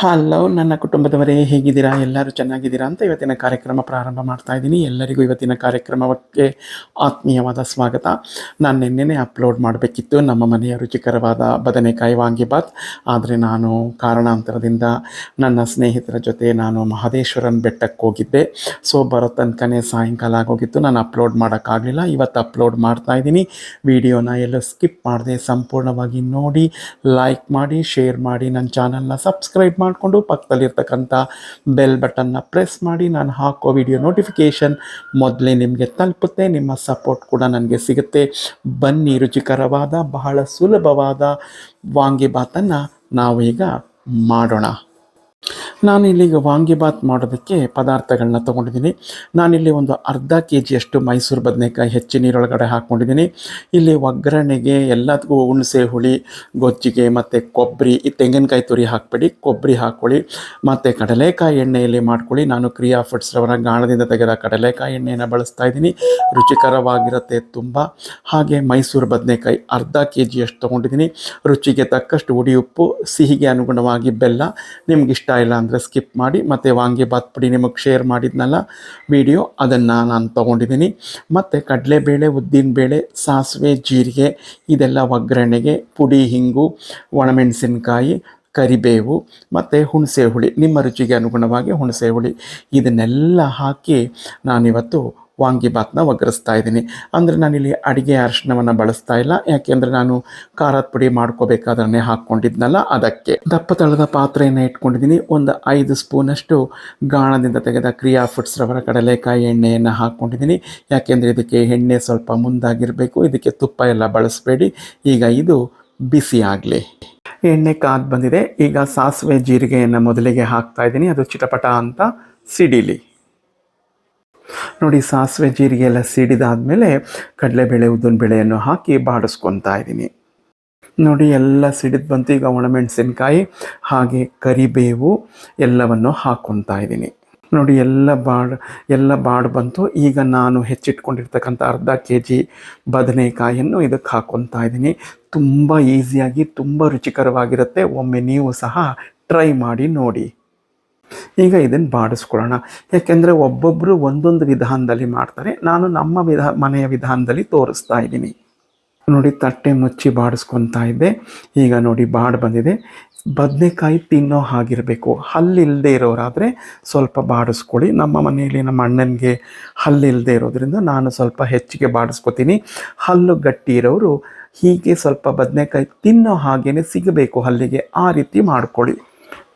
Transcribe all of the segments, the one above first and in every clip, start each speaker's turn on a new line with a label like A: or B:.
A: Hello ನನ್ನ ಕುಟುಂಬದವರೇ, ಹೇಗಿದ್ದೀರಾ? ಎಲ್ಲರೂ ಚೆನ್ನಾಗಿದ್ದೀರಾ ಅಂತ ಇವತ್ತಿನ ಕಾರ್ಯಕ್ರಮ ಪ್ರಾರಂಭ ಮಾಡ್ತಾ ಇದ್ದೀನಿ. ಎಲ್ಲರಿಗೂ ಇವತ್ತಿನ ಕಾರ್ಯಕ್ರಮಕ್ಕೆ ಆತ್ಮೀಯವಾದ ಸ್ವಾಗತ. ನಾನು ನಿನ್ನೆನೇ ಅಪ್ಲೋಡ್ ಮಾಡಬೇಕಿತ್ತು. ನಮ್ಮ ಮನೆಯ ರುಚಿಕರವಾದ ಬದನೆಕಾಯಿ ವಾಂಗಿಬಾತ್ ಆದರೆ ನಾನು ಕಾರಣಾಂತರದಿಂದ ನನ್ನ ಸ್ನೇಹಿತರ ಜೊತೆ ನಾನು ಮಹದೇಶ್ವರನ ಬೆಟ್ಟಕ್ಕೆ ಹೋಗಿದ್ದೆ. ಸೊ ಬರೋ ತನಕನೇ ಸಾಯಂಕಾಲ ಆಗೋಗಿತ್ತು. ನಾನು ಅಪ್ಲೋಡ್ ಮಾಡೋಕ್ಕಾಗಲಿಲ್ಲ. ಇವತ್ತು ಅಪ್ಲೋಡ್ ಮಾಡ್ತಾ ಇದ್ದೀನಿ. ವಿಡಿಯೋನ ಎಲ್ಲ ಸ್ಕಿಪ್ ಮಾಡಿದೆ, ಸಂಪೂರ್ಣವಾಗಿ ನೋಡಿ ಲೈಕ್ ಮಾಡಿ ಶೇರ್ ಮಾಡಿ ನನ್ನ ಚಾನಲ್ನ ಸಬ್ಸ್ಕ್ರೈಬ್ ಮಾಡಿಕೊಂಡು ಪಕ್ಕದಲ್ಲಿರ್ತಕ್ಕಂಥ ಬೆಲ್ ಬಟನ್ನ ಪ್ರೆಸ್ ಮಾಡಿ ನಾನು ಹಾಕೋ ವಿಡಿಯೋ ನೋಟಿಫಿಕೇಷನ್ ಮೊದಲೇ ನಿಮಗೆ ತಲುಪುತ್ತೆ. ನಿಮ್ಮ ಸಪೋರ್ಟ್ ಕೂಡ ನನಗೆ ಸಿಗುತ್ತೆ. ಬನ್ನಿ, ರುಚಿಕರವಾದ, ಬಹಳ ಸುಲಭವಾದ ವಾಂಗಿಬಾತನ್ನು ನಾವೀಗ ಮಾಡೋಣ. ನಾನು ಇಲ್ಲಿಗ ವಾಂಗಿಬಾತ್ ಮಾಡೋದಕ್ಕೆ ಪದಾರ್ಥಗಳನ್ನ ತೊಗೊಂಡಿದ್ದೀನಿ. ನಾನಿಲ್ಲಿ ಒಂದು ಅರ್ಧ ಕೆ ಜಿಯಷ್ಟು ಮೈಸೂರು ಬದನೆಕಾಯಿ ಹೆಚ್ಚು ನೀರೊಳಗಡೆ ಹಾಕ್ಕೊಂಡಿದ್ದೀನಿ. ಇಲ್ಲಿ ಒಗ್ಗರಣೆಗೆ ಎಲ್ಲದಕ್ಕೂ ಹುಣಸೆ ಹುಳಿ, ಗೊಜ್ಜಿಗೆ ಮತ್ತು ಕೊಬ್ಬರಿ, ಈ ತೆಂಗಿನಕಾಯಿ ತುರಿ ಹಾಕಬೇಡಿ, ಕೊಬ್ಬರಿ ಹಾಕ್ಕೊಳ್ಳಿ ಮತ್ತು ಕಡಲೆಕಾಯಿ ಎಣ್ಣೆಯಲ್ಲಿ ಮಾಡ್ಕೊಳ್ಳಿ. ನಾನು ಕ್ರಿಯಾ ಫುಡ್ಸ್ರವರ ಗಾಣದಿಂದ ತೆಗೆದ ಕಡಲೆಕಾಯಿ ಎಣ್ಣೆಯನ್ನು ಬಳಸ್ತಾ ಇದ್ದೀನಿ. ರುಚಿಕರವಾಗಿರುತ್ತೆ ತುಂಬ. ಹಾಗೆ ಮೈಸೂರು ಬದನೆಕಾಯಿ ಅರ್ಧ ಕೆ ಜಿಯಷ್ಟು ತೊಗೊಂಡಿದ್ದೀನಿ. ರುಚಿಗೆ ತಕ್ಕಷ್ಟು ಉಡಿ ಉಪ್ಪು, ಸಿಹಿಗೆ ಅನುಗುಣವಾಗಿ ಬೆಲ್ಲ. ನಿಮ್ಗೆ ಇಷ್ಟ ಇಲ್ಲ ಅಂದರೆ ಸ್ಕಿಪ್ ಮಾಡಿ, ಮತ್ತು ವಾಂಗಿಬಾತ್ ಪುಡಿ ನಿಮಗೆ ಶೇರ್ ಮಾಡಿದ್ನಲ್ಲ ವಿಡಿಯೋ ಅದನ್ನು ನಾನು ತೊಗೊಂಡಿದ್ದೀನಿ ಮತ್ತು ಕಡಲೆಬೇಳೆ ಉದ್ದಿನಬೇಳೆ ಸಾಸಿವೆ, ಜೀರಿಗೆ, ಇದೆಲ್ಲ ಒಗ್ಗರಣೆಗೆ, ಪುಡಿ, ಹಿಂಗು, ಒಣಮೆಣಸಿನ್ಕಾಯಿ, ಕರಿಬೇವು, ಮತ್ತು ಹುಣಸೆ ಹುಳಿ ನಿಮ್ಮ ರುಚಿಗೆ ಅನುಗುಣವಾಗಿ ಹುಣಸೆ ಹುಳಿ ಇದನ್ನೆಲ್ಲ ಹಾಕಿ ನಾನಿವತ್ತು ವಾಂಗಿಬಾತ್ನ ಒಗ್ಗರಿಸ್ತಾ ಇದ್ದೀನಿ. ಅಂದರೆ ನಾನಿಲ್ಲಿ ಅಡುಗೆ ಅರಿಶಿನವನ್ನು ಬಳಸ್ತಾ ಇಲ್ಲ. ಯಾಕೆಂದರೆ ನಾನು ಖಾರದ ಪುಡಿ ಮಾಡ್ಕೋಬೇಕಾದ್ರೆ ಹಾಕ್ಕೊಂಡಿದ್ನಲ್ಲ, ಅದಕ್ಕೆ. ದಪ್ಪ ತಳದ ಪಾತ್ರೆಯನ್ನು ಇಟ್ಕೊಂಡಿದ್ದೀನಿ. ಒಂದು ಐದು ಸ್ಪೂನಷ್ಟು ಗಾಣದಿಂದ ತೆಗೆದ ಕ್ರಿಯಾ ಫುಡ್ಸ್ ರವರ ಕಡಲೆಕಾಯಿ ಎಣ್ಣೆಯನ್ನು ಹಾಕ್ಕೊಂಡಿದ್ದೀನಿ. ಯಾಕೆಂದರೆ ಇದಕ್ಕೆ ಎಣ್ಣೆ ಸ್ವಲ್ಪ ಮುಂದಾಗಿರಬೇಕು. ಇದಕ್ಕೆ ತುಪ್ಪ ಎಲ್ಲ ಬಳಸಬೇಡಿ. ಈಗ ಇದು ಬಿಸಿ ಆಗಲಿ. ಎಣ್ಣೆ ಕಾದು ಬಂದಿದೆ. ಈಗ ಸಾಸಿವೆ ಜೀರಿಗೆಯನ್ನು ಮೊದಲಿಗೆ ಹಾಕ್ತಾ ಇದ್ದೀನಿ. ಅದು ಚಿಟಪಟ ಅಂತ ಸಿಡಿಲಿ. ನೋಡಿ ಸಾಸಿವೆ ಜೀರಿಗೆ ಎಲ್ಲ ಸಿಡಿದಾದ್ಮೇಲೆ ಕಡಲೆಬೇಳೆ ಉದ್ದಿನಬೇಳೆಯನ್ನು ಹಾಕಿ ಬಾಡಿಸ್ಕೊತಾ ಇದ್ದೀನಿ. ನೋಡಿ ಎಲ್ಲ ಸಿಡಿದು ಬಂತು. ಈಗ ಒಣಮೆಣಸಿನ್ಕಾಯಿ ಹಾಗೆ ಕರಿಬೇವು ಎಲ್ಲವನ್ನು ಹಾಕ್ಕೊತಾ ಇದ್ದೀನಿ. ನೋಡಿ ಎಲ್ಲ ಬಾಡ್ ಎಲ್ಲ ಬಾಡ್ ಬಂತು. ಈಗ ನಾನು ಹೆಚ್ಚಿಟ್ಕೊಂಡಿರ್ತಕ್ಕಂಥ ಅರ್ಧ ಕೆ ಜಿ ಬದನೆಕಾಯಿಯನ್ನು ಇದಕ್ಕೆ ಹಾಕ್ಕೊತಾ ಇದ್ದೀನಿ. ತುಂಬ ಈಸಿಯಾಗಿ, ತುಂಬ ರುಚಿಕರವಾಗಿರುತ್ತೆ. ಒಮ್ಮೆ ನೀವು ಸಹ ಟ್ರೈ ಮಾಡಿ ನೋಡಿ. ಈಗ ಇದನ್ನು ಬಾಡಿಸ್ಕೊಳ್ಳೋಣ. ಯಾಕೆಂದರೆ ಒಬ್ಬೊಬ್ಬರು ಒಂದೊಂದು ವಿಧಾನದಲ್ಲಿ ಮಾಡ್ತಾರೆ. ನಾನು ನಮ್ಮ ವಿಧಾ, ಮನೆಯ ವಿಧಾನದಲ್ಲಿ ತೋರಿಸ್ತಾ ಇದ್ದೀನಿ. ನೋಡಿ, ತಟ್ಟೆ ಮುಚ್ಚಿ ಬಾಡಿಸ್ಕೊತಾ ಇದ್ದೆ. ಈಗ ನೋಡಿ, ಬಾಡ್ ಬಂದಿದೆ. ಬದನೆಕಾಯಿ ತಿನ್ನೋ ಹಾಗಿರಬೇಕು. ಹಲ್ಲಿಲ್ಲದೆ ಇರೋರಾದರೆ ಸ್ವಲ್ಪ ಬಾಡಿಸ್ಕೊಳ್ಳಿ. ನಮ್ಮ ಮನೆಯಲ್ಲಿ ನಮ್ಮ ಅಣ್ಣನಿಗೆ ಹಲ್ಲಿಲ್ಲದೆ ಇರೋದ್ರಿಂದ ನಾನು ಸ್ವಲ್ಪ ಹೆಚ್ಚಿಗೆ ಬಾಡಿಸ್ಕೊತೀನಿ. ಹಲ್ಲು ಗಟ್ಟಿ ಇರೋರು ಹೀಗೆ ಸ್ವಲ್ಪ ಬದನೆಕಾಯಿ ತಿನ್ನೋ ಹಾಗೇ ಸಿಗಬೇಕು. ಹಲ್ಲಿಗೆ ಆ ರೀತಿ ಮಾಡ್ಕೊಳ್ಳಿ.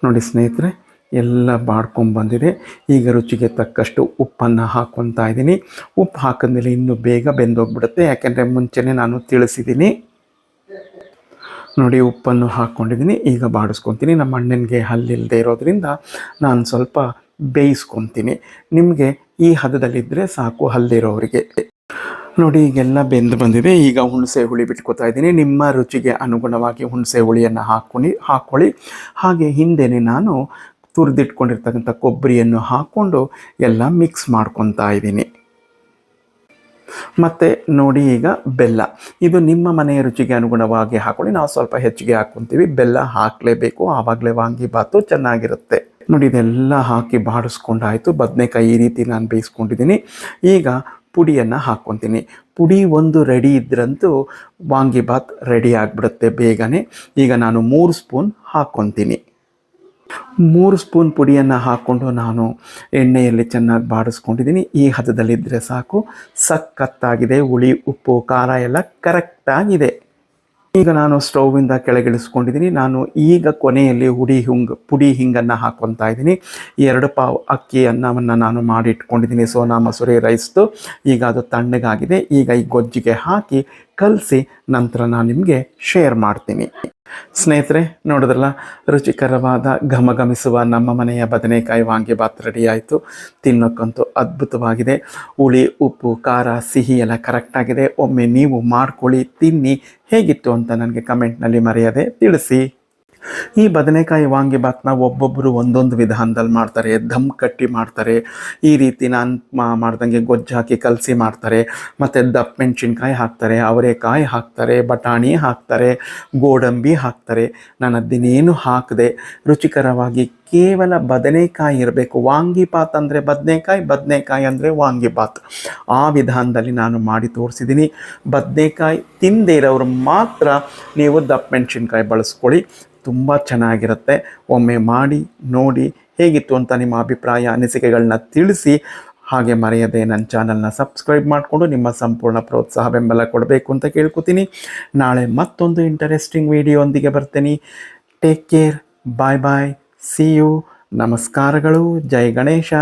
A: ನೋಡಿ ಸ್ನೇಹಿತರೆ ಎಲ್ಲ ಬಾಡ್ಕೊಂಡ್ಬಂದಿದೆ ಈಗ ರುಚಿಗೆ ತಕ್ಕಷ್ಟು ಉಪ್ಪನ್ನು ಹಾಕ್ಕೊತಾ ಇದ್ದೀನಿ. ಉಪ್ಪು ಹಾಕಿದ್ಮೇಲೆ ಇನ್ನೂ ಬೇಗ ಬೆಂದೋಗ್ಬಿಡುತ್ತೆ. ಯಾಕೆಂದರೆ ಮುಂಚೆನೇ ನಾನು ತಿಳಿಸಿದ್ದೀನಿ. ನೋಡಿ, ಉಪ್ಪನ್ನು ಹಾಕ್ಕೊಂಡಿದ್ದೀನಿ ಈಗ ಬಾಡಿಸ್ಕೊತೀನಿ. ನಮ್ಮ ಅಣ್ಣನಿಗೆ ಹಲ್ಲಿಲ್ಲದೆ ಇರೋದ್ರಿಂದ ನಾನು ಸ್ವಲ್ಪ ಬೇಯಿಸ್ಕೊತೀನಿ. ನಿಮಗೆ ಈ ಹದದಲ್ಲಿದ್ದರೆ ಸಾಕು ಹಲ್ಲಿರೋರಿಗೆ. ನೋಡಿ, ಈಗೆಲ್ಲ ಬೆಂದು ಬಂದಿದೆ. ಈಗ ಹುಣಸೆ ಹುಳಿ ಬಿಟ್ಕೊತಾ ಇದ್ದೀನಿ. ನಿಮ್ಮ ರುಚಿಗೆ ಅನುಗುಣವಾಗಿ ಹುಣಸೆ ಹುಳಿಯನ್ನು ಹಾಕ್ಕೊಂಡು ಹಾಕ್ಕೊಳ್ಳಿ ಹಾಗೆ ಹಿಂದೆನೇ ನಾನು ತುರಿದಿಟ್ಕೊಂಡಿರ್ತಕ್ಕಂಥ ಕೊಬ್ಬರಿಯನ್ನು ಹಾಕ್ಕೊಂಡು ಎಲ್ಲ ಮಿಕ್ಸ್ ಮಾಡ್ಕೊತಾ ಇದ್ದೀನಿ. ಮತ್ತು ನೋಡಿ ಈಗ ಬೆಲ್ಲ. ಇದು ನಿಮ್ಮ ಮನೆಯ ರುಚಿಗೆ ಅನುಗುಣವಾಗಿ ಹಾಕೊಳ್ಳಿ. ನಾವು ಸ್ವಲ್ಪ ಹೆಚ್ಚಿಗೆ ಹಾಕ್ಕೊತೀವಿ ಬೆಲ್ಲ ಹಾಕಲೇಬೇಕು. ಆವಾಗಲೇ ವಾಂಗಿಬಾತು ಚೆನ್ನಾಗಿರುತ್ತೆ. ನೋಡಿ, ಇದೆಲ್ಲ ಹಾಕಿ ಬಾಡಿಸ್ಕೊಂಡಾಯಿತು. ಬದನೆಕಾಯಿ ಈ ರೀತಿ ನಾನು ಬೇಯಿಸ್ಕೊಂಡಿದ್ದೀನಿ. ಈಗ ಪುಡಿಯನ್ನು ಹಾಕ್ಕೊತೀನಿ ಪುಡಿ ಒಂದು ರೆಡಿ ಇದ್ರಂತೂ ವಾಂಗಿಬಾತ್ ರೆಡಿ ಆಗಿಬಿಡುತ್ತೆ ಬೇಗನೆ. ಈಗ ನಾನು ಮೂರು ಸ್ಪೂನ್ ಹಾಕ್ಕೊತೀನಿ ಮೂರು ಸ್ಪೂನ್ ಪುಡಿಯನ್ನು ಹಾಕ್ಕೊಂಡು ನಾನು ಎಣ್ಣೆಯಲ್ಲಿ ಚೆನ್ನಾಗಿ ಬಾಡಿಸ್ಕೊಂಡಿದ್ದೀನಿ. ಈ ಹದದಲ್ಲಿದ್ದರೆ ಸಾಕು. ಸಖತ್ತಾಗಿದೆ ಹುಳಿ, ಉಪ್ಪು, ಖಾರ ಎಲ್ಲ ಕರೆಕ್ಟಾಗಿದೆ. ಈಗ ನಾನು ಸ್ಟೌವಿಂದ ಕೆಳಗಿಳಿಸ್ಕೊಂಡಿದ್ದೀನಿ. ನಾನು ಈಗ ಕೊನೆಯಲ್ಲಿ ಹುಡಿ ಹಿಂಗ್, ಪುಡಿ ಹಿಂಗನ್ನು ಹಾಕ್ಕೊತಾ ಇದ್ದೀನಿ. ಎರಡು ಪಾವ್ ಅಕ್ಕಿ ಅನ್ನವನ್ನು ನಾನು ಮಾಡಿಟ್ಕೊಂಡಿದ್ದೀನಿ. ಸೋನಾ ಮಸೂರಿ ರೈಸ್ದು ಈಗ ಅದು ತಣ್ಣಗಾಗಿದೆ. ಈಗ ಈ ಗೊಜ್ಜಿಗೆ ಹಾಕಿ ಕಲಸಿ ನಂತರ ನಾನು ನಿಮಗೆ ಶೇರ್ ಮಾಡ್ತೀನಿ. ಸ್ನೇಹಿತರೆ, ನೋಡಿದ್ರಲ್ಲ? ರುಚಿಕರವಾದ ಘಮಘಮಿಸುವ ನಮ್ಮ ಮನೆಯ ಬದನೆಕಾಯಿ ವಾಂಗಿಬಾತ್ ರೆಡಿ ಆಯಿತು. ತಿನ್ನೋಕ್ಕಂತೂ ಅದ್ಭುತವಾಗಿದೆ. ಹುಳಿ, ಉಪ್ಪು, ಖಾರ, ಸಿಹಿ ಎಲ್ಲ ಕರೆಕ್ಟಾಗಿದೆ ಒಮ್ಮೆ ನೀವು ಮಾಡ್ಕೊಳ್ಳಿ, ತಿನ್ನಿ. ಹೇಗಿತ್ತು ಅಂತ ನನಗೆ ಕಮೆಂಟ್ನಲ್ಲಿ ಮರೆಯದೆ ತಿಳಿಸಿ. ಈ ಬದನೆಕಾಯಿ ವಾಂಗಿಬಾತ್ನ ಒಬ್ಬೊಬ್ಬರು ಒಂದೊಂದು ವಿಧಾನದಲ್ಲಿ ಮಾಡ್ತಾರೆ ಧಮ್ ಕಟ್ಟಿ ಮಾಡ್ತಾರೆ, ಈ ರೀತಿ ನಾನು ಮಾಡ್ದಂಗೆ ಗೊಜ್ಜು ಹಾಕಿ ಕಲಸಿ ಮಾಡ್ತಾರೆ, ಮತ್ತು ದಪ್ಪ ಮೆಣಸಿನ್ಕಾಯಿ ಹಾಕ್ತಾರೆ, ಅವರೆಕಾಯಿ ಹಾಕ್ತಾರೆ, ಬಟಾಣಿ ಹಾಕ್ತಾರೆ, ಗೋಡಂಬಿ ಹಾಕ್ತಾರೆ. ನಾನು ಅದನ್ನೇನು ಹಾಕದೆ, ರುಚಿಕರವಾಗಿ ಕೇವಲ ಬದನೆಕಾಯಿ ಇರಬೇಕು. ವಾಂಗಿಬಾತ್ ಅಂದರೆ ಬದನೆಕಾಯಿ ಬದನೆಕಾಯಿ ಅಂದರೆ ವಾಂಗಿಬಾತ್ ಆ ವಿಧಾನದಲ್ಲಿ ನಾನು ಮಾಡಿ ತೋರಿಸಿದ್ದೀನಿ. ಬದನೆಕಾಯಿ ತಿಂದೇ ಇರೋರು ಮಾತ್ರ ನೀವು ದಪ್ಪ ಮೆಣಸಿನ್ಕಾಯಿ ಬಳಸ್ಕೊಳ್ಳಿ. ತುಂಬ ಚೆನ್ನಾಗಿರುತ್ತೆ. ಒಮ್ಮೆ ಮಾಡಿ, ನೋಡಿ ಹೇಗಿತ್ತು ಅಂತ ನಿಮ್ಮ ಅಭಿಪ್ರಾಯ ಅನಿಸಿಕೆಗಳನ್ನ ತಿಳಿಸಿ ಹಾಗೆ ಮರೆಯದೆ ನನ್ನ ಚಾನಲ್ನ ಸಬ್ಸ್ಕ್ರೈಬ್ ಮಾಡಿಕೊಂಡು ನಿಮ್ಮ ಸಂಪೂರ್ಣ ಪ್ರೋತ್ಸಾಹ ಬೆಂಬಲ ಕೊಡಬೇಕು ಅಂತ ಕೇಳ್ಕೊತೀನಿ. ನಾಳೆ ಮತ್ತೊಂದು ಇಂಟರೆಸ್ಟಿಂಗ್ ವಿಡಿಯೋಂದಿಗೆ ಬರ್ತೀನಿ. Take care bye bye see you ನಮಸ್ಕಾರಗಳು. ಜೈ ಗಣೇಶ.